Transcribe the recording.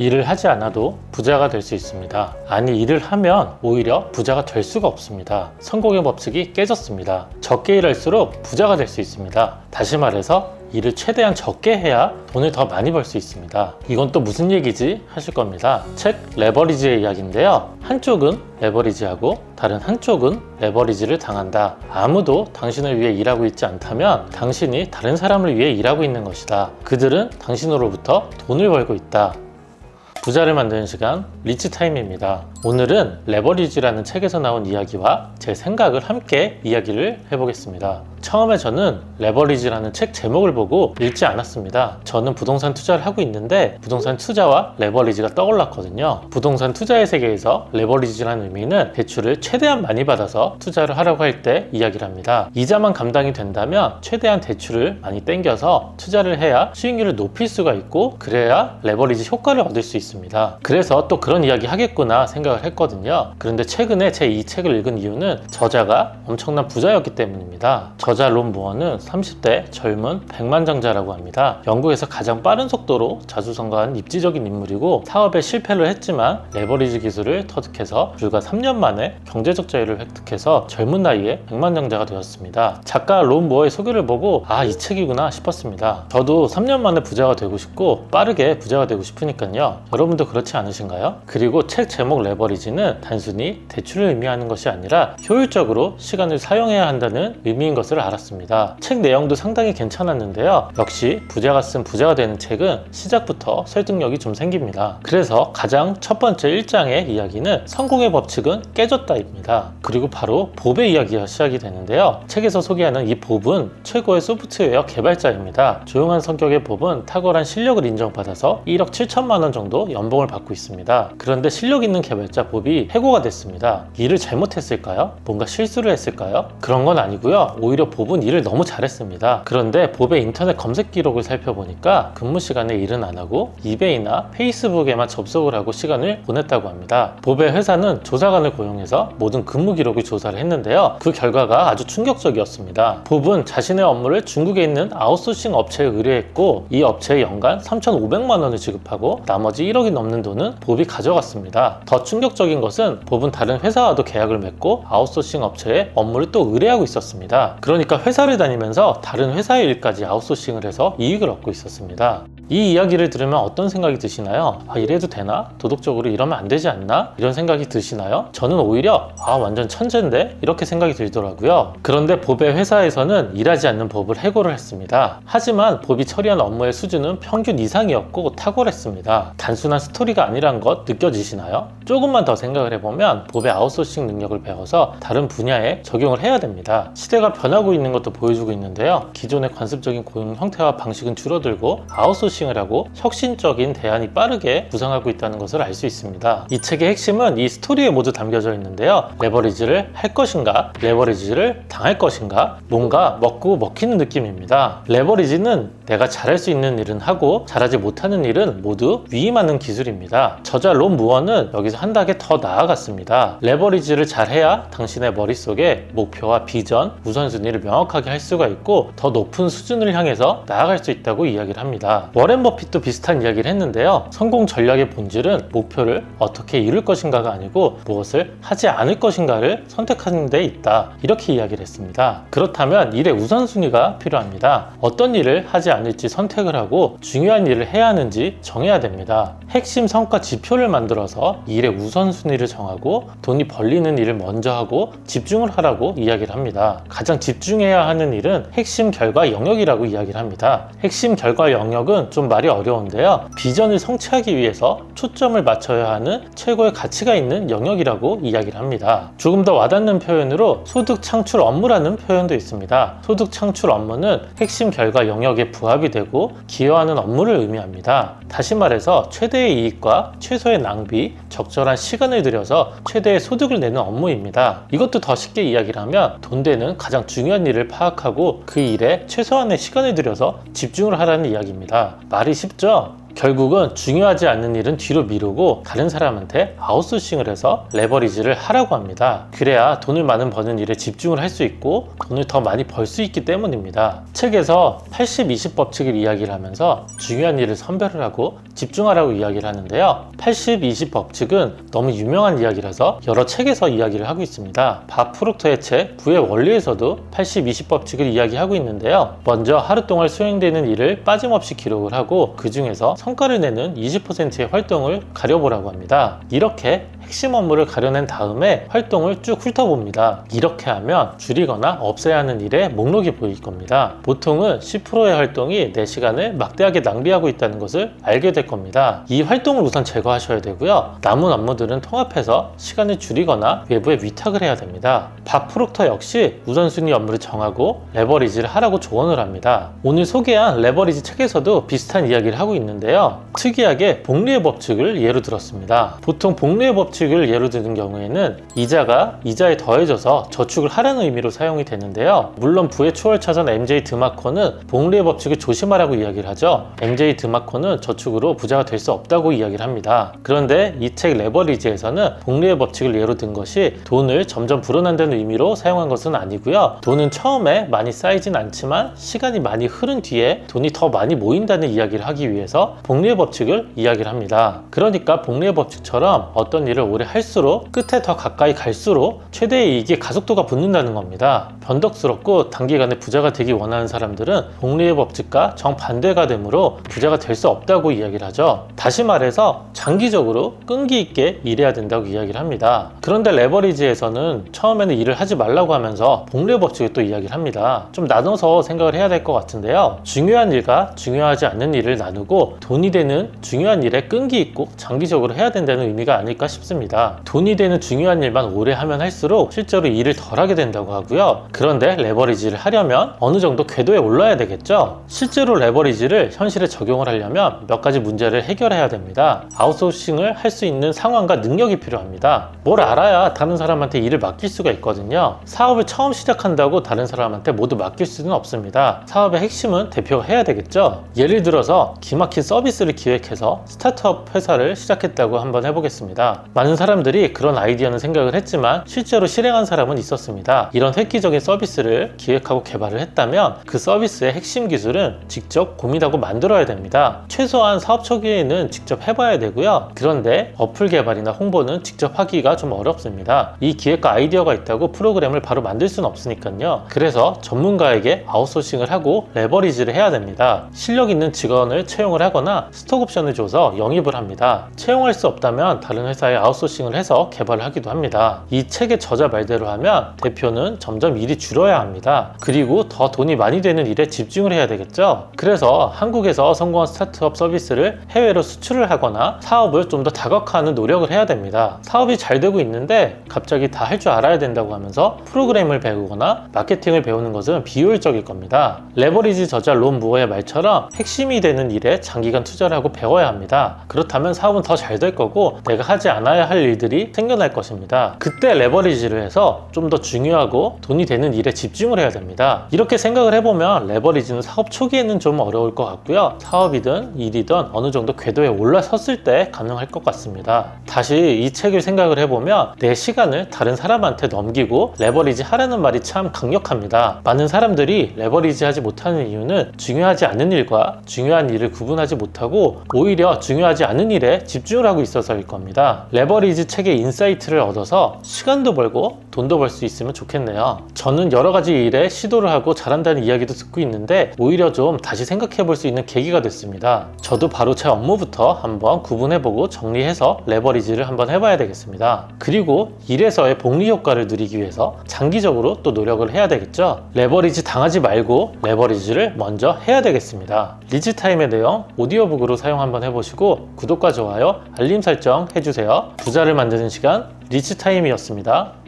일을 하지 않아도 부자가 될 수 있습니다. 아니, 일을 하면 오히려 부자가 될 수가 없습니다. 성공의 법칙이 깨졌습니다. 적게 일할수록 부자가 될 수 있습니다. 다시 말해서 일을 최대한 적게 해야 돈을 더 많이 벌 수 있습니다. 이건 또 무슨 얘기지 하실 겁니다. 책 레버리지의 이야기인데요. 한쪽은 레버리지하고 다른 한쪽은 레버리지를 당한다. 아무도 당신을 위해 일하고 있지 않다면 당신이 다른 사람을 위해 일하고 있는 것이다. 그들은 당신으로부터 돈을 벌고 있다. 부자를 만드는 시간 리치 타임입니다. 오늘은 레버리지라는 책에서 나온 이야기와 제 생각을 함께 이야기를 해보겠습니다. 처음에 저는 레버리지라는 책 제목을 보고 읽지 않았습니다. 저는 부동산 투자를 하고 있는데 부동산 투자와 레버리지가 떠올랐거든요. 부동산 투자의 세계에서 레버리지라는 의미는 대출을 최대한 많이 받아서 투자를 하라고 할 때 이야기를 합니다. 이자만 감당이 된다면 최대한 대출을 많이 땡겨서 투자를 해야 수익률을 높일 수가 있고 그래야 레버리지 효과를 얻을 수 있습니다. 그래서 또 그런 이야기 하겠구나 생각 을 했거든요. 그런데 최근에 제 이 책을 읽은 이유는 저자가 엄청난 부자였기 때문입니다. 저자 론 무어는 30대 젊은 백만장자라고 합니다. 영국에서 가장 빠른 속도로 자수성가한 입지적인 인물이고 사업에 실패를 했지만 레버리지 기술을 터득해서 불과 3년 만에 경제적 자유를 획득해서 젊은 나이에 백만장자가 되었습니다. 작가 론 무어의 소개를 보고 아 이 책이구나 싶었습니다. 저도 3년 만에 부자가 되고 싶고 빠르게 부자가 되고 싶으니까요. 여러분도 그렇지 않으신가요? 그리고 책 제목 레버 리지는 단순히 대출을 의미하는 것이 아니라 효율적으로 시간을 사용해야 한다는 의미인 것을 알았습니다. 책 내용도 상당히 괜찮았는데요. 역시 부자가 쓴 부자가 되는 책은 시작부터 설득력이 좀 생깁니다. 그래서 가장 첫 번째 1장의 이야기는 성공의 법칙은 깨졌다입니다. 그리고 바로 봅의 이야기가 시작이 되는데요. 책에서 소개하는 이 봅은 최고의 소프트웨어 개발자입니다. 조용한 성격의 봅은 탁월한 실력을 인정받아서 1억 7천만 원 정도 연봉을 받고 있습니다. 그런데 실력 있는 개발자 봅이 해고가 됐습니다. 일을 잘못했을까요? 뭔가 실수를 했을까요? 그런 건 아니고요. 오히려 봅은 일을 너무 잘했습니다. 그런데 봅의 인터넷 검색 기록을 살펴보니까 근무 시간에 일은 안 하고 이베이나 페이스북에만 접속을 하고 시간을 보냈다고 합니다. 봅의 회사는 조사관을 고용해서 모든 근무 기록을 조사를 했는데요. 그 결과가 아주 충격적이었습니다. 봅은 자신의 업무를 중국에 있는 아웃소싱 업체에 의뢰했고 이 업체에 연간 3,500만 원을 지급하고 나머지 1억이 넘는 돈은 봅이 가져갔습니다. 더 충격 적인 것은 봅은 다른 회사와도 계약을 맺고 아웃소싱 업체에 업무를 또 의뢰하고 있었습니다. 그러니까 회사를 다니면서 다른 회사의 일까지 아웃소싱을 해서 이익을 얻고 있었습니다. 이 이야기를 들으면 어떤 생각이 드시나요? 아, 이래도 되나? 도덕적으로 이러면 안 되지 않나? 이런 생각이 드시나요? 저는 오히려 아, 완전 천재인데? 이렇게 생각이 들더라고요. 그런데 법의 회사에서는 일하지 않는 법을 해고를 했습니다. 하지만 법이 처리한 업무의 수준은 평균 이상이었고 탁월했습니다. 단순한 스토리가 아니란 것 느껴지시나요? 조금만 더 생각을 해보면 법의 아웃소싱 능력을 배워서 다른 분야에 적용을 해야 됩니다. 시대가 변하고 있는 것도 보여주고 있는데요. 기존의 관습적인 고용 형태와 방식은 줄어들고 아웃소싱 을 하고 혁신적인 대안이 빠르게 부상하고 있다는 것을 알 수 있습니다. 이 책의 핵심은 이 스토리에 모두 담겨져 있는데요. 레버리지를 할 것인가, 레버리지를 당할 것인가, 뭔가 먹고 먹히는 느낌입니다. 레버리지는 내가 잘할 수 있는 일은 하고 잘하지 못하는 일은 모두 위임하는 기술입니다. 저자 론 무어는 여기서 한 단계 더 나아갔습니다. 레버리지를 잘해야 당신의 머릿속에 목표와 비전, 우선순위를 명확하게 할 수가 있고 더 높은 수준을 향해서 나아갈 수 있다고 이야기를 합니다. 워렌 버핏도 비슷한 이야기를 했는데요. 성공 전략의 본질은 목표를 어떻게 이룰 것인가가 아니고 무엇을 하지 않을 것인가를 선택하는 데 있다. 이렇게 이야기를 했습니다. 그렇다면 일의 우선순위가 필요합니다. 어떤 일을 하지 않을지 선택을 하고 중요한 일을 해야 하는지 정해야 됩니다. 핵심 성과 지표를 만들어서 일의 우선순위를 정하고 돈이 벌리는 일을 먼저 하고 집중을 하라고 이야기를 합니다. 가장 집중해야 하는 일은 핵심 결과 영역이라고 이야기를 합니다. 핵심 결과 영역은 좀 말이 어려운데요. 비전을 성취하기 위해서 초점을 맞춰야 하는 최고의 가치가 있는 영역이라고 이야기를 합니다. 조금 더 와닿는 표현으로 소득 창출 업무라는 표현도 있습니다. 소득 창출 업무는 핵심 결과 영역에 부합이 되고 기여하는 업무를 의미합니다. 다시 말해서 최대의 이익과 최소의 낭비, 적절한 시간을 들여서 최대의 소득을 내는 업무입니다. 이것도 더 쉽게 이야기를 하면 돈 되는 가장 중요한 일을 파악하고 그 일에 최소한의 시간을 들여서 집중을 하라는 이야기입니다. 말이 쉽죠? 결국은 중요하지 않는 일은 뒤로 미루고 다른 사람한테 아웃소싱을 해서 레버리지를 하라고 합니다. 그래야 돈을 많은 버는 일에 집중을 할 수 있고 돈을 더 많이 벌 수 있기 때문입니다. 책에서 80-20 법칙을 이야기를 하면서 중요한 일을 선별을 하고 집중하라고 이야기를 하는데요. 80-20 법칙은 너무 유명한 이야기라서 여러 책에서 이야기를 하고 있습니다. 밥 프록터의 책 부의 원리에서도 80-20 법칙을 이야기하고 있는데요. 먼저 하루 동안 수행되는 일을 빠짐없이 기록을 하고 그 중에서 성과를 내는 20%의 활동을 가려보라고 합니다. 이렇게 핵심 업무를 가려낸 다음에 활동을 쭉 훑어봅니다. 이렇게 하면 줄이거나 없애야 하는 일의 목록이 보일 겁니다. 보통은 10%의 활동이 내 시간을 막대하게 낭비하고 있다는 것을 알게 될 겁니다. 이 활동을 우선 제거하셔야 되고요. 남은 업무들은 통합해서 시간을 줄이거나 외부에 위탁을 해야 됩니다. 박 프록터 역시 우선순위 업무를 정하고 레버리지를 하라고 조언을 합니다. 오늘 소개한 레버리지 책에서도 비슷한 이야기를 하고 있는데요. 특이하게 복리의 법칙을 예로 들었습니다. 보통 복리의 법칙 을 예로 드는 경우에는 이자가 이자에 더해져서 저축을 하라는 의미로 사용이 되는데요. 물론 부의 초월차선 MJ 드마커는 복리의 법칙을 조심하라고 이야기를 하죠. MJ 드마커는 저축으로 부자가 될 수 없다고 이야기를 합니다. 그런데 이 책 레버리지에서는 복리의 법칙을 예로 든 것이 돈을 점점 불어난다는 의미로 사용한 것은 아니고요. 돈은 처음에 많이 쌓이진 않지만 시간이 많이 흐른 뒤에 돈이 더 많이 모인다는 이야기를 하기 위해서 복리의 법칙을 이야기를 합니다. 그러니까 복리의 법칙처럼 어떤 일을 오래 할수록 끝에 더 가까이 갈수록 최대의 이익에 가속도가 붙는다는 겁니다. 변덕스럽고 단기간에 부자가 되기 원하는 사람들은 복리의 법칙과 정반대가 되므로 부자가 될 수 없다고 이야기를 하죠. 다시 말해서 장기적으로 끈기 있게 일해야 된다고 이야기를 합니다. 그런데 레버리지에서는 처음에는 일을 하지 말라고 하면서 복리의 법칙을 또 이야기를 합니다. 좀 나눠서 생각을 해야 될 것 같은데요. 중요한 일과 중요하지 않는 일을 나누고 돈이 되는 중요한 일에 끈기 있고 장기적으로 해야 된다는 의미가 아닐까 싶습니다. 돈이 되는 중요한 일만 오래 하면 할수록 실제로 일을 덜 하게 된다고 하고요. 그런데 레버리지를 하려면 어느 정도 궤도에 올라야 되겠죠. 실제로 레버리지를 현실에 적용을 하려면 몇 가지 문제를 해결해야 됩니다. 아웃소싱을 할 수 있는 상황과 능력이 필요합니다. 뭘 알아야 다른 사람한테 일을 맡길 수가 있거든요. 사업을 처음 시작한다고 다른 사람한테 모두 맡길 수는 없습니다. 사업의 핵심은 대표가 해야 되겠죠. 예를 들어서 기막힌 서비스를 기획해서 스타트업 회사를 시작했다고 한번 해보겠습니다. 많은 사람들이 그런 아이디어는 생각을 했지만 실제로 실행한 사람은 있었습니다. 이런 획기적인 서비스를 기획하고 개발을 했다면 그 서비스의 핵심 기술은 직접 고민하고 만들어야 됩니다. 최소한 사업 초기에는 직접 해봐야 되고요. 그런데 어플 개발이나 홍보는 직접 하기가 좀 어렵습니다. 이 기획과 아이디어가 있다고 프로그램을 바로 만들 수는 없으니까요. 그래서 전문가에게 아웃소싱을 하고 레버리지를 해야 됩니다. 실력 있는 직원을 채용을 하거나 스톡 옵션을 줘서 영입을 합니다. 채용할 수 없다면 다른 회사에 아웃 소싱을 해서 개발을 하기도 합니다. 이 책의 저자 말대로 하면 대표는 점점 일이 줄어야 합니다. 그리고 더 돈이 많이 되는 일에 집중을 해야 되겠죠. 그래서 한국에서 성공한 스타트업 서비스를 해외로 수출을 하거나 사업을 좀 더 다각화하는 노력을 해야 됩니다. 사업이 잘 되고 있는데 갑자기 다 할 줄 알아야 된다고 하면서 프로그램을 배우거나 마케팅을 배우는 것은 비효율적일 겁니다. 레버리지 저자 론 무어의 말처럼 핵심이 되는 일에 장기간 투자를 하고 배워야 합니다. 그렇다면 사업은 더 잘 될 거고 내가 하지 않아야 할 일들이 생겨날 것입니다. 그때 레버리지를 해서 좀 더 중요하고 돈이 되는 일에 집중을 해야 됩니다. 이렇게 생각을 해보면 레버리지는 사업 초기에는 좀 어려울 것 같고요. 사업이든 일이든 어느 정도 궤도에 올라섰을 때 가능할 것 같습니다. 다시 이 책을 생각을 해보면 내 시간을 다른 사람한테 넘기고 레버리지 하라는 말이 참 강력합니다. 많은 사람들이 레버리지 하지 못하는 이유는 중요하지 않은 일과 중요한 일을 구분하지 못하고 오히려 중요하지 않은 일에 집중을 하고 있어서일 겁니다. 레버 리지 책의 인사이트를 얻어서 시간도 벌고 돈도 벌 수 있으면 좋겠네요. 저는 여러 가지 일에 시도를 하고 잘한다는 이야기도 듣고 있는데 오히려 좀 다시 생각해 볼 수 있는 계기가 됐습니다. 저도 바로 제 업무부터 한번 구분해 보고 정리해서 레버리지를 한번 해봐야 되겠습니다. 그리고 일에서의 복리 효과를 누리기 위해서 장기적으로 또 노력을 해야 되겠죠. 레버리지 당하지 말고 레버리지를 먼저 해야 되겠습니다. 리즈타임의 내용 오디오북으로 사용 한번 해보시고 구독과 좋아요, 알림 설정 해주세요. 부자를 만드는 시간 리치 타임이었습니다.